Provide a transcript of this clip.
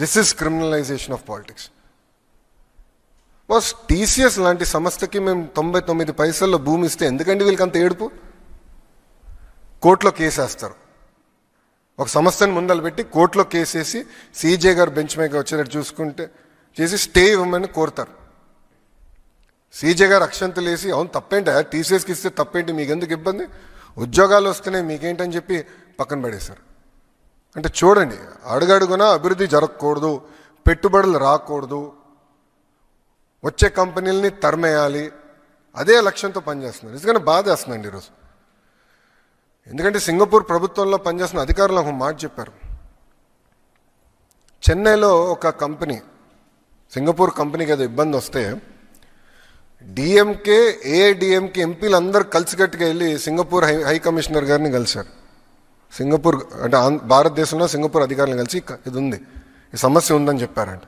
This is criminalization of politics boss TCS లాంటి సంస్థకి మేము తొంభై తొమ్మిది పైసల్లో భూమి ఇస్తే ఎందుకండి వీళ్ళకి అంత ఏడుపు? కోర్టులో కేసేస్తారు ఒక సంస్థని ముందలు పెట్టి కోర్టులో కేసేసి సీజే గారు బెంచ్ మీద వచ్చేటట్టు చూసుకుంటే చేసి స్టే ఇవ్వమని కోరుతారు. సీజే గారు అక్షంతలు వేసి అవును తప్పేంటి? టీసీఎస్కి ఇస్తే తప్పేంటి? మీకు ఎందుకు ఇబ్బంది? ఉద్యోగాలు వస్తున్నాయి మీకేంటని చెప్పి పక్కన పడేశారు. అంటే చూడండి అడుగడుగునా అభివృద్ధి జరగకూడదు పెట్టుబడులు రాకూడదు. వచ్చే కంపెనీలని తరిమేయాలి. అదే లక్ష్యంతో పనిచేస్తున్నారు. ఎందుకంటే బాధ వేస్తుందండి ఈరోజు. ఎందుకంటే సింగపూర్ ప్రభుత్వంలో పనిచేస్తున్న అధికారులు ఒక మాట చెప్పారు. చెన్నైలో ఒక కంపెనీ సింగపూర్ కంపెనీకి ఏదో ఇబ్బంది వస్తే డిఎంకే ఏఐడిఎంకే ఎంపీలు అందరూ కలిసికట్టుగా వెళ్ళి సింగపూర్ హై హై కమిషనర్ గారిని కలిశారు. సింగపూర్ అంటే భారతదేశంలో సింగపూర్ అధికారులను కలిసి ఇది ఉంది. ఈ సమస్య ఉందని చెప్పారంట.